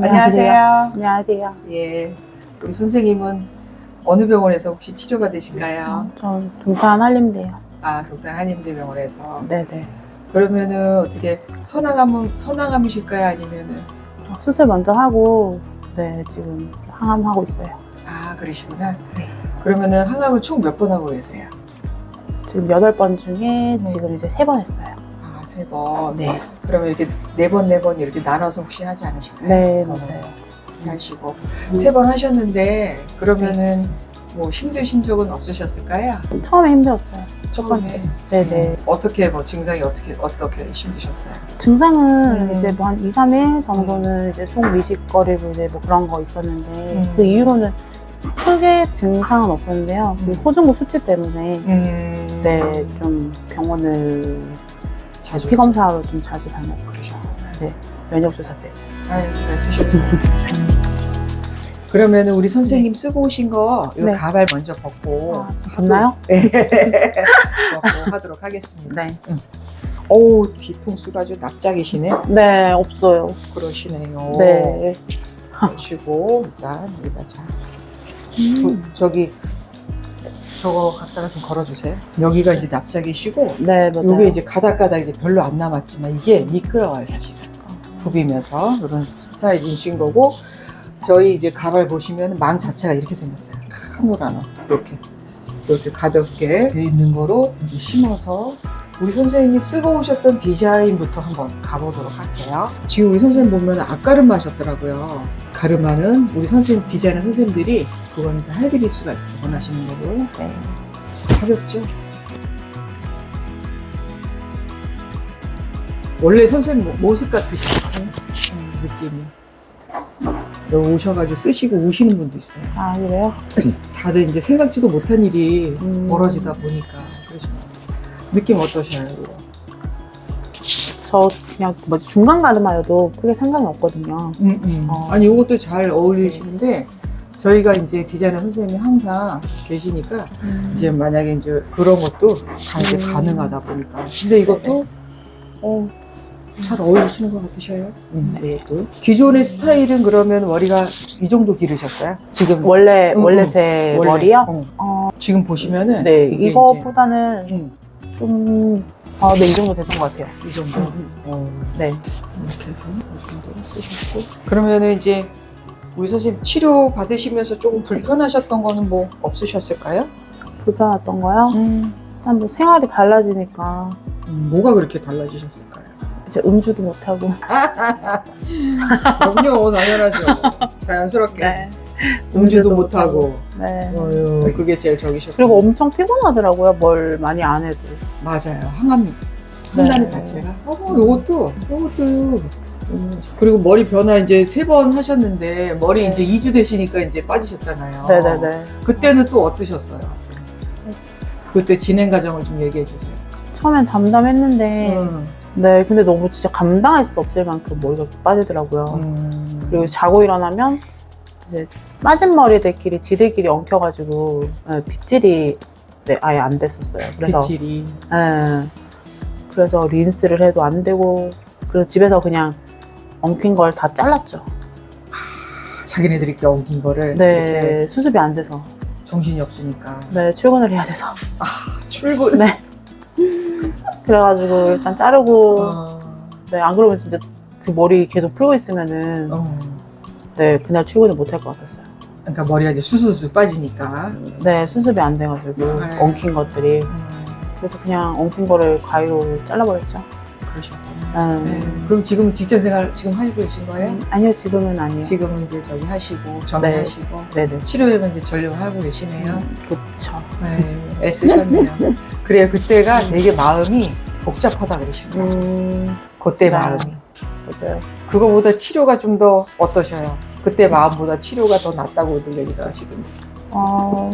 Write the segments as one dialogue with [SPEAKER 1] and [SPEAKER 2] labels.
[SPEAKER 1] 안녕하세요.
[SPEAKER 2] 안녕하세요.
[SPEAKER 1] 예. 우리 선생님은 어느 병원에서 혹시 치료받으실까요?
[SPEAKER 2] 전 동탄 한림대요.
[SPEAKER 1] 아, 독단 한림대 병원에서.
[SPEAKER 2] 네네.
[SPEAKER 1] 그러면은 어떻게 선항암, 선항암이실까요? 아니면은
[SPEAKER 2] 수술 먼저 하고, 네, 지금 항암 하고 있어요.
[SPEAKER 1] 아, 그러시구나. 그러면은 항암을 총 몇 번 하고 계세요?
[SPEAKER 2] 지금 여덟 번 중에
[SPEAKER 1] 네.
[SPEAKER 2] 지금 이제 세 번 했어요.
[SPEAKER 1] 아, 세 번.
[SPEAKER 2] 네.
[SPEAKER 1] 그러면 이렇게 네 번, 네 번 이렇게 나눠서 혹시 하지 않으실까요?
[SPEAKER 2] 네,
[SPEAKER 1] 어,
[SPEAKER 2] 맞아요.
[SPEAKER 1] 이렇게 하시고. 세 번 하셨는데, 그러면은 뭐 힘드신 적은 없으셨을까요?
[SPEAKER 2] 처음에 힘들었어요. 첫? 번째. 네네.
[SPEAKER 1] 어떻게 뭐 증상이 어떻게 어떻게 힘드셨어요?
[SPEAKER 2] 증상은
[SPEAKER 1] 음.
[SPEAKER 2] 이제 뭐 한 2, 3일 정도는 이제 속 미식거리고 이제 뭐 그런 거 있었는데,
[SPEAKER 1] 음.
[SPEAKER 2] 그 이후로는 크게 증상은 없었는데요. 그
[SPEAKER 1] 음.
[SPEAKER 2] 호중구 수치 때문에,
[SPEAKER 1] 음,
[SPEAKER 2] 네, 좀 병원을
[SPEAKER 1] 자주
[SPEAKER 2] 피검사로 좀 자주 다녔어요.
[SPEAKER 1] 그러셨.
[SPEAKER 2] 네, 면역조사 때.
[SPEAKER 1] 아유, 네, 쓰셨어요. 그러면 우리 선생님 쓰고 오신 거 이거
[SPEAKER 2] 네.
[SPEAKER 1] 가발 먼저 벗고
[SPEAKER 2] 아, 봤나요?
[SPEAKER 1] 벗고 하도록 하겠습니다.
[SPEAKER 2] 네.
[SPEAKER 1] 어우 뒤통수가 아주 납작이시네.
[SPEAKER 2] 네, 없어요.
[SPEAKER 1] 그러시네요.
[SPEAKER 2] 네.
[SPEAKER 1] 그러시고 일단 여기다 자 두, 저기 저거 갖다가 좀 걸어주세요. 여기가 이제 납작이시고
[SPEAKER 2] 네, 맞아요.
[SPEAKER 1] 이게 이제 가닥가닥 이제 별로 안 남았지만 이게 미끄러워요 사실은 굽이면서 이런 스타일이신 거고 저희 이제 가발 보시면 망 자체가 이렇게 생겼어요 카무라노 이렇게 이렇게 가볍게 돼 있는 거로 이제 심어서 우리 선생님이 쓰고 오셨던 디자인부터 한번 가보도록 할게요. 지금 우리 선생님 보면 앞가르마 하셨더라고요. 가르마는 우리 선생님 디자이너 선생님들이 그거는 다 해드릴 수가 있어 원하시는 거로
[SPEAKER 2] 네.
[SPEAKER 1] 가볍죠? 원래 선생님 모- 모습 같으시죠? 음, 느낌이. 여기 오셔가지고 쓰시고 우시는 분도 있어요.
[SPEAKER 2] 아, 그래요?
[SPEAKER 1] 다들 이제 생각지도 못한 일이
[SPEAKER 2] 음.
[SPEAKER 1] 벌어지다 보니까 그러시면 느낌 어떠셔요? 이거?
[SPEAKER 2] 저 그냥 뭐지 중간 가르마여도 크게 상관이 없거든요.
[SPEAKER 1] 음, 음.
[SPEAKER 2] 어.
[SPEAKER 1] 아니 이것도 잘 어울리시는데 저희가 이제 디자이너 선생님이 항상 계시니까 이제 만약에 이제 그런 것도 다 이제
[SPEAKER 2] 음.
[SPEAKER 1] 가능하다 보니까 근데 이것도 어, 잘 어울리시는 것 같으셔요. 음,
[SPEAKER 2] 네.
[SPEAKER 1] 이것도 기존의 스타일은 그러면 머리가 이 정도 기르셨어요? 지금
[SPEAKER 2] 원래
[SPEAKER 1] 음,
[SPEAKER 2] 원래
[SPEAKER 1] 음.
[SPEAKER 2] 제
[SPEAKER 1] 원래?
[SPEAKER 2] 머리요?
[SPEAKER 1] 어.
[SPEAKER 2] 어,
[SPEAKER 1] 지금 보시면은
[SPEAKER 2] 네,
[SPEAKER 1] 이게
[SPEAKER 2] 이거보다는
[SPEAKER 1] 이제, 음,
[SPEAKER 2] 좀 아, 네, 이 정도 됐던 것 같아요.
[SPEAKER 1] 이 정도. 어.
[SPEAKER 2] 네.
[SPEAKER 1] 이렇게 해서 이 정도로 쓰셨고 그러면은 이제 우리 선생님 치료 받으시면서 조금 불편하셨던 거는 뭐 없으셨을까요?
[SPEAKER 2] 불편했던 거요?
[SPEAKER 1] 음.
[SPEAKER 2] 일단 뭐 생활이 달라지니까
[SPEAKER 1] 뭐가 그렇게 달라지셨을까요?
[SPEAKER 2] 이제 음주도 못하고.
[SPEAKER 1] 그럼요 당연하죠 자연스럽게
[SPEAKER 2] 네.
[SPEAKER 1] 음주도 못하고
[SPEAKER 2] 네.
[SPEAKER 1] 어휴, 그게 제일 적이셨고
[SPEAKER 2] 그리고 엄청 피곤하더라고요. 뭘 많이 안 해도.
[SPEAKER 1] 맞아요 항암 한다는
[SPEAKER 2] 네.
[SPEAKER 1] 자체가 어 요것도 요것도 음, 그리고 머리 변화 이제 세 번 하셨는데 머리
[SPEAKER 2] 네.
[SPEAKER 1] 이제 2주 되시니까 이제 빠지셨잖아요
[SPEAKER 2] 네네네.
[SPEAKER 1] 그때는 또 어떠셨어요? 그때 진행 과정을 좀 얘기해 주세요.
[SPEAKER 2] 처음엔 담담했는데,
[SPEAKER 1] 음.
[SPEAKER 2] 네, 근데 너무 진짜 감당할 수 없을 만큼 머리가 빠지더라고요.
[SPEAKER 1] 음.
[SPEAKER 2] 그리고 자고 일어나면 이제 빠진 머리들끼리 지들끼리 엉켜가지고 네, 빗질이 네, 아예 안 됐었어요. 그래서
[SPEAKER 1] 빗질이
[SPEAKER 2] 네, 그래서 린스를 해도 안 되고 그래서 집에서 그냥 엉킨 걸 다 잘랐죠.
[SPEAKER 1] 자기네들이 이렇게 엉킨 거를 이렇게
[SPEAKER 2] 네, 수습이 안 돼서
[SPEAKER 1] 정신이 없으니까
[SPEAKER 2] 네 출근을 해야 돼서
[SPEAKER 1] 출근.
[SPEAKER 2] 네. 그래가지고 일단 자르고
[SPEAKER 1] 어.
[SPEAKER 2] 네, 안 그러면 진짜 그 머리 계속 풀고 있으면은
[SPEAKER 1] 어.
[SPEAKER 2] 네 그날 출근을 못 할 것 같았어요.
[SPEAKER 1] 그러니까 머리가 이제 수수수 빠지니까.
[SPEAKER 2] 네 수습이 안 돼가지고
[SPEAKER 1] 네.
[SPEAKER 2] 엉킨 것들이
[SPEAKER 1] 음.
[SPEAKER 2] 그래서 그냥 엉킨 거를 가위로 잘라버렸죠.
[SPEAKER 1] 그러셨군요.
[SPEAKER 2] 음.
[SPEAKER 1] 네. 그럼 지금 직장 생활 지금 하고 계신 거예요?
[SPEAKER 2] 음, 아니요 지금은 아니에요.
[SPEAKER 1] 지금은 이제 저기 하시고 정리하시고
[SPEAKER 2] 네네.
[SPEAKER 1] 치료에만 이제 전념하고 계시네요.
[SPEAKER 2] 그쵸.
[SPEAKER 1] 네, 애쓰셨네요. 그래요. 그때가 되게 마음이 복잡하다 그러시더라고요.
[SPEAKER 2] 음
[SPEAKER 1] 그때
[SPEAKER 2] 네.
[SPEAKER 1] 마음이.
[SPEAKER 2] 맞아요.
[SPEAKER 1] 그거보다 치료가 좀 더 어떠셔요? 그때 마음보다 치료가 더 낫다고들 얘기를 하시던데.
[SPEAKER 2] 어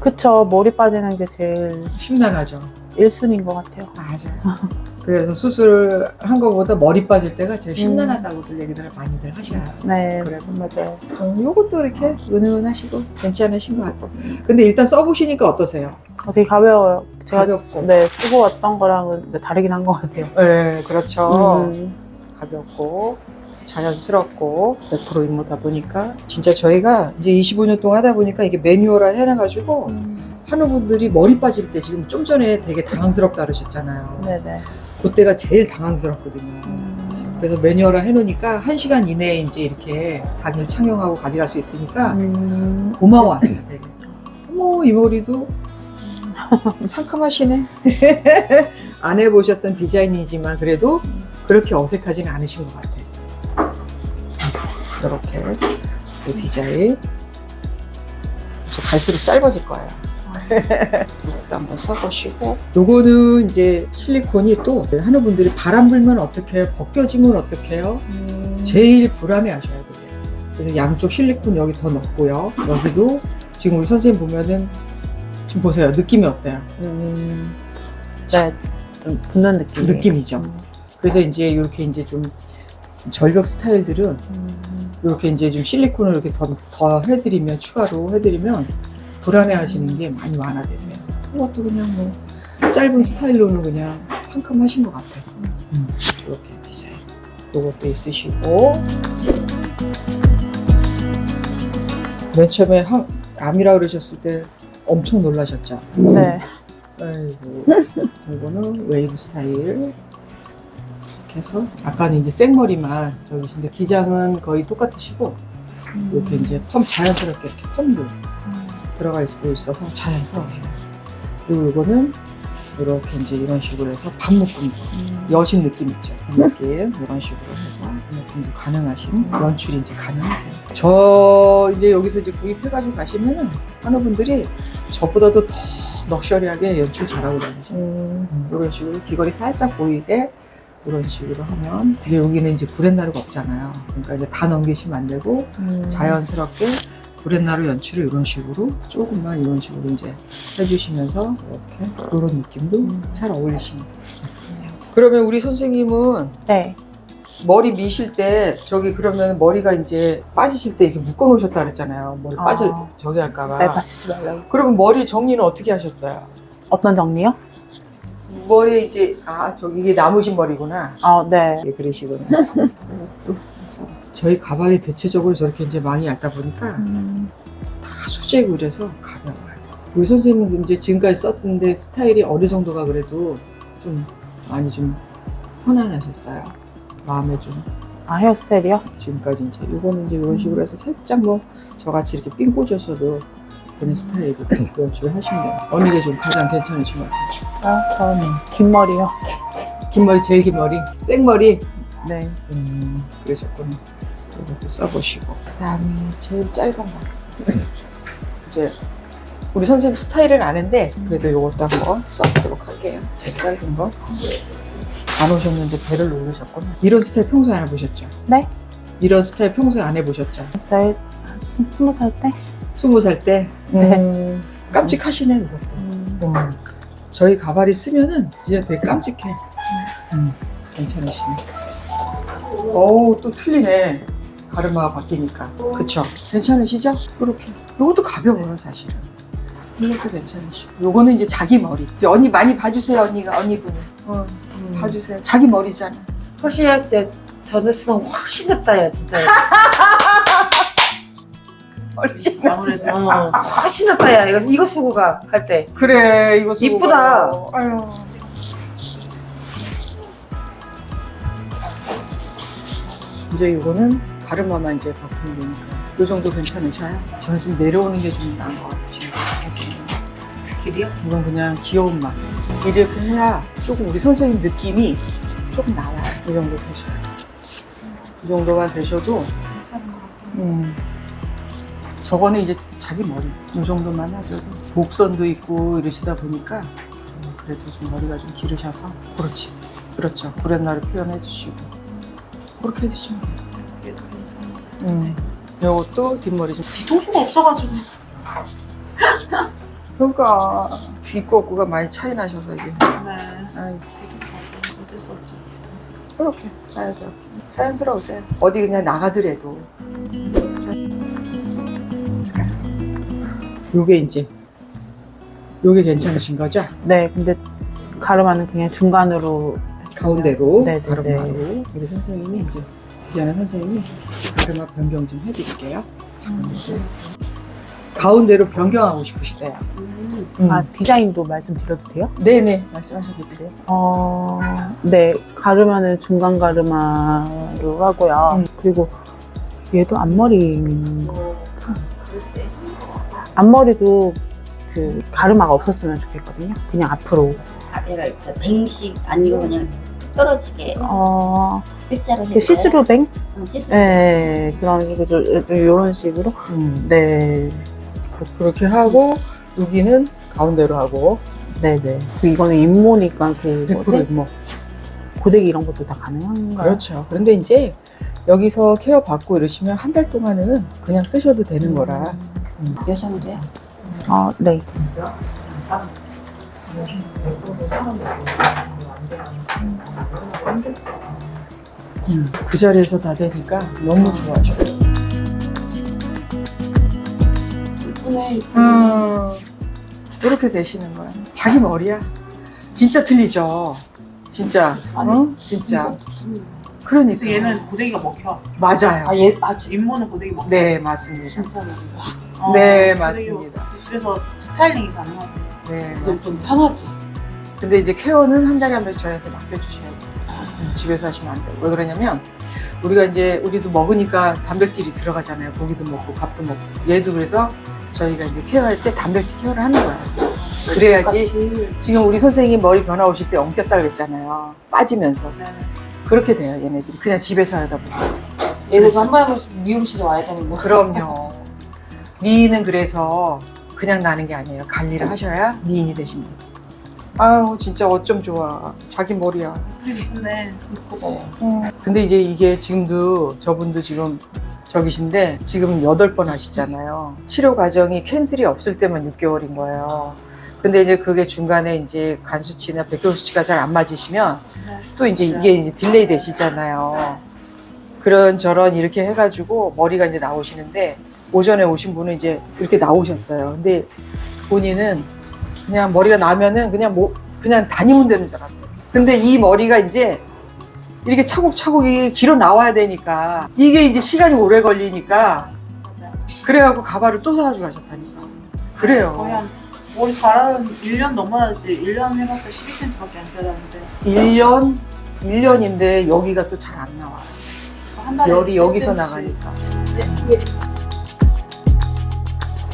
[SPEAKER 2] 그쵸 머리 빠지는 게 제일
[SPEAKER 1] 심란하죠.
[SPEAKER 2] 1순위인 것 같아요.
[SPEAKER 1] 맞아요. 그래서 수술을 한 거보다 머리 빠질 때가 제일 심란하다고들 얘기들을 많이들 하셔요.
[SPEAKER 2] 네
[SPEAKER 1] 그래요?
[SPEAKER 2] 맞아요.
[SPEAKER 1] 어, 요것도 이렇게 은은하시고 괜찮으신 것 같고. 근데 일단 써보시니까 어떠세요?
[SPEAKER 2] 어, 되게 가벼워요. 제가
[SPEAKER 1] 가볍고.
[SPEAKER 2] 네 쓰고 왔던 거랑은 네, 다르긴 한 것 같아요.
[SPEAKER 1] 네, 그렇죠.
[SPEAKER 2] 음,
[SPEAKER 1] 가볍고. 자연스럽고 100% 임무다 보니까 진짜 저희가 이제 25년 동안 하다 보니까 이게 매뉴얼화 해놔가지고 하는 분들이 머리 빠질 때 지금 좀 전에 되게 당황스럽다 그러셨잖아요.
[SPEAKER 2] 네네.
[SPEAKER 1] 그때가 제일 당황스럽거든요.
[SPEAKER 2] 음.
[SPEAKER 1] 그래서 매뉴얼화 해놓으니까 1시간 이내에 이제 이렇게 당일 착용하고 가져갈 수 있으니까
[SPEAKER 2] 음.
[SPEAKER 1] 고마워하세요, 되게. 어머, 이 머리도 상큼하시네. 안 해보셨던 디자인이지만 그래도 그렇게 어색하지는 않으신 것 같아요. 이렇게 이 디자인. 저 갈수록 짧아질 거예요. 이것도 한번 써보시고. 요거는 이제 실리콘이 또 하는 분들이 바람 불면 어떡해요? 벗겨지면 어떡해요?
[SPEAKER 2] 음.
[SPEAKER 1] 제일 불안해 하셔야 돼요. 그래서 양쪽 실리콘 여기 더 넣고요. 여기도 지금 우리 선생님 보면은 지금 보세요. 느낌이 어때요?
[SPEAKER 2] 음. 네. 좀 붙는 느낌.
[SPEAKER 1] 느낌이죠. 그래서 이제 이렇게 이제 좀 절벽 스타일들은
[SPEAKER 2] 음.
[SPEAKER 1] 이렇게 이제 좀 실리콘을 이렇게 더, 더 해드리면 추가로 해드리면 불안해 하시는 게 많이 완화되세요. 이것도 그냥 뭐 짧은 스타일로는 그냥 상큼하신 것 같아요. 음, 이렇게 디자인. 요것도 있으시고. 맨 처음에 한, 암이라 그러셨을 때 엄청 놀라셨죠?
[SPEAKER 2] 네.
[SPEAKER 1] 아이고, 이거는 웨이브 스타일. 이렇게 해서, 아까는 이제 생머리만, 저기 근데 기장은 거의 똑같으시고, 이렇게 이제 펌, 자연스럽게 이렇게 펌도 들어갈 수 있어서 자연스러우세요. 그리고 이거는 이렇게 이제 이런 식으로 해서 반 묶음도, 여신 느낌 있죠? 그 느낌, 이런 식으로 해서 반묶음도 가능하신 연출이 이제 가능하세요. 저 이제 여기서 이제 구입해가지고 가시면은, 하는 분들이 저보다도 더 럭셔리하게 연출 잘하고 다니셔요.
[SPEAKER 2] 음.
[SPEAKER 1] 이런 식으로 귀걸이 살짝 보이게 이런 식으로 하면 이제 여기는 이제 브렛나루가 없잖아요. 그러니까 이제 다 넘기시면 안 되고
[SPEAKER 2] 음.
[SPEAKER 1] 자연스럽게 브렛나루 연출을 이런 식으로 조금만 이런 식으로 이제 해주시면서 이렇게 이런 느낌도
[SPEAKER 2] 음.
[SPEAKER 1] 잘 어울리시는 것 같아요. 그러면 우리 선생님은
[SPEAKER 2] 네.
[SPEAKER 1] 머리 미실 때 저기 그러면 머리가 이제 빠지실 때 이렇게 묶어 놓으셨다 그랬잖아요. 머리
[SPEAKER 2] 아.
[SPEAKER 1] 빠질 저기 할까봐.
[SPEAKER 2] 네, 다치지 말라고.
[SPEAKER 1] 그러면 머리 정리는 어떻게 하셨어요?
[SPEAKER 2] 어떤 정리요?
[SPEAKER 1] 머리 이제 아 저기 이게 나무신 머리구나.
[SPEAKER 2] 아, 네.
[SPEAKER 1] 예, 그러시구나. 또 그래서 저희 가발이 대체적으로 저렇게 이제 많이 얇다 보니까
[SPEAKER 2] 음.
[SPEAKER 1] 다 수제고 그래서 가벼워요. 우리 선생님은 이제 지금까지 썼는데 스타일이 어느 정도가 그래도 좀 많이 좀 편안하셨어요. 마음에 좀
[SPEAKER 2] 아, 헤어스타일이요?
[SPEAKER 1] 지금까지 이제 이거는 이제 이런 식으로 해서 살짝 뭐 저같이 이렇게 삥 꽂으셔도 되는 스타일이 연출을 하시면 돼요. 어느 게 좀 가장 괜찮으신 것 같아요?
[SPEAKER 2] 저, 저는 긴 머리요.
[SPEAKER 1] 긴 머리 제일 긴 머리, 생머리.
[SPEAKER 2] 네.
[SPEAKER 1] 음, 그러셨구나. 이것도 써보시고. 그 다음에 제일 짧은 거. 이제 우리 선생님 스타일은 아는데 그래도 이것도 한번 써보도록 할게요. 제일 짧은 거. 안 오셨는데 배를 누르셨구나. 이런 스타일 평소에 안 해보셨죠?
[SPEAKER 2] 네.
[SPEAKER 1] 이런 스타일 평소에 안 해보셨죠?
[SPEAKER 2] 살, 스- 스무 살 때?
[SPEAKER 1] 스무 살 때? 음, 깜찍하시네, 그것도.
[SPEAKER 2] 음.
[SPEAKER 1] 음, 저희 가발이 쓰면은 진짜 되게 깜찍해. 음, 괜찮으시네. 어우, 또 틀리네. 가르마가 바뀌니까. 그쵸? 괜찮으시죠? 이렇게. 이것도 가벼워요, 사실은. 이것도 괜찮으시고. 요거는 이제 자기 머리. 이제 언니 많이 봐주세요, 언니가, 언니분이. 어, 봐주세요. 자기 머리잖아.
[SPEAKER 3] 훨씬 할 때 전에수는 훨씬 낫다 야 진짜
[SPEAKER 1] 훨씬.
[SPEAKER 3] 아무래도 어, 훨씬 낫다 야 이거 이거 쓰고 가 할 때
[SPEAKER 1] 그래, 이거 쓰고
[SPEAKER 3] 이쁘다.
[SPEAKER 1] 가요. 아유. 이제 이거는 가르마만 이제 바꾸는 거니까. 이 정도 괜찮으셔요? 저는 좀 내려오는 게 좀 나은 것 같으신 것 같아서. 길이요? 이건 그냥 귀여운 맛. 이렇게 해야 조금 우리 선생님 느낌이 조금 나와요. 이 정도 되셔요. 이 정도만 되셔도, 음, 저거는 이제 자기 머리. 이 정도만 하셔도. 곡선도 있고 이러시다 보니까 좀 그래도 좀 머리가 좀 기르셔서. 그렇지. 그렇죠. 브렛나루 표현해 주시고. 그렇게 해주시면 돼요. 음. 요것도 뒷머리 좀.
[SPEAKER 2] 뒤통수가 없어가지고.
[SPEAKER 1] 그러니까. 있고 없고가 많이 차이 나셔서 이게.
[SPEAKER 2] 네.
[SPEAKER 1] 아이,
[SPEAKER 2] 어쩔 수 없죠.
[SPEAKER 1] 그렇게 자연스럽게. 자연스러우세요. 어디 그냥 나가더라도. 요게 이제 요게 괜찮으신 거죠?
[SPEAKER 2] 네, 근데 가르마는 그냥 중간으로
[SPEAKER 1] 가운데로
[SPEAKER 2] 네, 네,
[SPEAKER 1] 가르마로
[SPEAKER 2] 네.
[SPEAKER 1] 우리 선생님이 이제 이전에 선생님이 가르마 변경 좀 해드릴게요. 잠깐만요. 가운데로 변경하고 싶으시대요. 음.
[SPEAKER 2] 아 디자인도 말씀드려도 돼요?
[SPEAKER 1] 네네 말씀하셔도 돼요.
[SPEAKER 2] 어, 네 가르마는 중간 가르마로 하고요.
[SPEAKER 1] 음.
[SPEAKER 2] 그리고 얘도 앞머리 앞머리도 그 가르마가 없었으면 좋겠거든요. 그냥 앞으로.
[SPEAKER 4] 아, 얘가 일단 뱅식 아니고 그냥 떨어지게
[SPEAKER 2] 어,
[SPEAKER 4] 일자로
[SPEAKER 2] 그 시스루 뱅?
[SPEAKER 4] 어, 시스루.
[SPEAKER 2] 네, 그런 좀, 좀 이런 식으로.
[SPEAKER 1] 음.
[SPEAKER 2] 네,
[SPEAKER 1] 그렇게 하고 여기는 가운데로 하고
[SPEAKER 2] 네, 네. 그 이거는 잇모니까 그
[SPEAKER 1] 100%
[SPEAKER 2] 뭐지?
[SPEAKER 1] 뭐
[SPEAKER 2] 고데기 이런 것도 다 가능한가요?
[SPEAKER 1] 그렇죠. 그런데 이제 여기서 케어 받고 이러시면 한 달 동안은 그냥 쓰셔도 되는 거라.
[SPEAKER 4] 몇 정도야?
[SPEAKER 2] 아, 네.
[SPEAKER 1] 그 자리에서 다 되니까 너무 좋아하셔요.
[SPEAKER 4] 이쁘네.
[SPEAKER 1] 음, 이렇게 되시는 거야. 자기 머리야. 진짜 틀리죠. 진짜. 응? 진짜. 그러니까.
[SPEAKER 2] 고데기가 먹혀.
[SPEAKER 1] 맞아요.
[SPEAKER 3] 아, 얘, 아, 진-
[SPEAKER 2] 잇모는 고데기 먹혀.
[SPEAKER 1] 네, 맞습니다.
[SPEAKER 3] 진짜 너무.
[SPEAKER 2] 어,
[SPEAKER 1] 네,
[SPEAKER 2] 고데기
[SPEAKER 1] 맞습니다.
[SPEAKER 2] 집에서 스타일링이 가능하지.
[SPEAKER 1] 네,
[SPEAKER 3] 좀,
[SPEAKER 1] 맞습니다.
[SPEAKER 3] 좀 편하지.
[SPEAKER 1] 근데 이제 케어는 한 달에 한 번씩 저희한테 맡겨주셔야 돼요. 음, 집에서 하시면 안 돼요. 왜 그러냐면, 우리가 이제, 우리도 먹으니까 단백질이 들어가잖아요. 고기도 먹고, 밥도 먹고. 얘도 그래서 저희가 이제 케어할 때 단백질 케어를 하는 거예요. 그래야지. 지금 우리 선생님 머리 변화 오실 때 엉켰다 그랬잖아요. 빠지면서. 그렇게 돼요, 얘네들이. 그냥 집에서 하다 보면.
[SPEAKER 3] 얘도 한 번씩 미용실에 와야 되는 거.
[SPEAKER 1] 그럼요. 미인은 그래서 그냥 나는 게 아니에요. 관리를 하셔야 미인이 되십니다. 아유, 진짜 어쩜 좋아. 자기 머리야.
[SPEAKER 2] 근데
[SPEAKER 3] 이쁘다.
[SPEAKER 1] 근데 이제 이게 지금도 저분도 지금 저기신데 지금 여덟 번 하시잖아요. 치료 과정이 캔슬이 없을 때만 6개월인 거예요. 근데 이제 그게 중간에 이제 간 수치나 백혈 수치가 잘 안 맞으시면 또 이제 이게 이제 딜레이 되시잖아요. 그런 저런 이렇게 해가지고 머리가 이제 나오시는데 오전에 오신 분은 이제 이렇게 나오셨어요. 근데 본인은 그냥 머리가 나면은 그냥 뭐 그냥 다니면 되는 줄 알았대요. 근데 이 머리가 이제 이렇게 차곡차곡 이게 길어 나와야 되니까 이게 이제 시간이 오래 걸리니까 그래갖고 가발을 또 사가지고 가셨다니까. 그래요.
[SPEAKER 2] 거의 한 머리 자라는 1년 넘어야지 1년 해봤자 12cm밖에 안 자랐는데
[SPEAKER 1] 1년, 1년인데 여기가 또 잘 안 나와요.
[SPEAKER 2] 한 달에
[SPEAKER 1] 열이 여기서
[SPEAKER 2] 1cm.
[SPEAKER 1] 나가니까.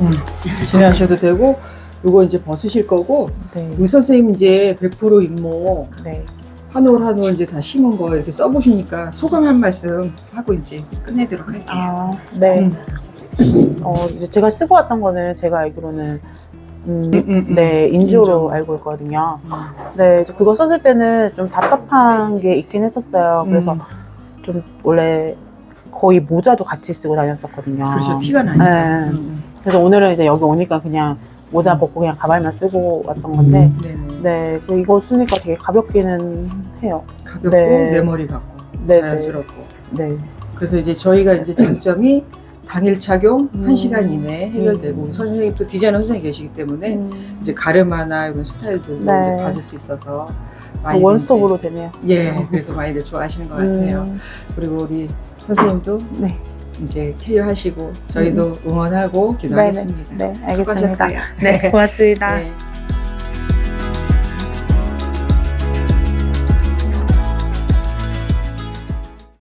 [SPEAKER 1] 음, 진행하셔도 되고, 요거 이제 벗으실 거고,
[SPEAKER 2] 네,
[SPEAKER 1] 우리 선생님 이제 100% 임모
[SPEAKER 2] 네.
[SPEAKER 1] 한올 한올 이제 다 심은 거 이렇게 써보시니까 소감 한 말씀 하고 이제 끝내도록 할게요.
[SPEAKER 2] 아, 네.
[SPEAKER 1] 음.
[SPEAKER 2] 어, 이제 제가 쓰고 왔던 거는 제가 알기로는 음,
[SPEAKER 1] 음, 음, 음.
[SPEAKER 2] 네, 인조로
[SPEAKER 1] 인조.
[SPEAKER 2] 알고 있거든요. 네, 그거 썼을 때는 좀 답답한 게 있긴 했었어요. 그래서
[SPEAKER 1] 음.
[SPEAKER 2] 좀 원래 거의 모자도 같이 쓰고 다녔었거든요.
[SPEAKER 1] 그렇죠. 티가 나니까.
[SPEAKER 2] 네.
[SPEAKER 1] 음,
[SPEAKER 2] 그래서 오늘은 이제 여기 오니까 그냥 모자 벗고 그냥 가발만 쓰고 왔던 건데,
[SPEAKER 1] 음. 네네.
[SPEAKER 2] 네, 그 이거 쓰니까 되게 가볍기는 해요.
[SPEAKER 1] 가볍고
[SPEAKER 2] 네.
[SPEAKER 1] 메모리 같고
[SPEAKER 2] 네,
[SPEAKER 1] 자연스럽고.
[SPEAKER 2] 네.
[SPEAKER 1] 그래서 이제 저희가 이제 장점이 당일 착용
[SPEAKER 2] 음.
[SPEAKER 1] 1시간 이내에 해결되고
[SPEAKER 2] 음.
[SPEAKER 1] 선생님 또 디자이너 선생님 계시기 때문에
[SPEAKER 2] 음,
[SPEAKER 1] 이제 가르마나 이런 스타일들도
[SPEAKER 2] 네.
[SPEAKER 1] 이제 봐줄 수 있어서
[SPEAKER 2] 그
[SPEAKER 1] 많이들
[SPEAKER 2] 원스톱으로 되네요.
[SPEAKER 1] 예 그래서 많이들 좋아하시는 것 같아요
[SPEAKER 2] 음,
[SPEAKER 1] 그리고 우리 선생님도
[SPEAKER 2] 네.
[SPEAKER 1] 이제 케어하시고 저희도 응원하고 기도하겠습니다
[SPEAKER 2] 네, 알겠습니다.
[SPEAKER 1] 수고하셨어요
[SPEAKER 2] 네, 고맙습니다.
[SPEAKER 1] 네.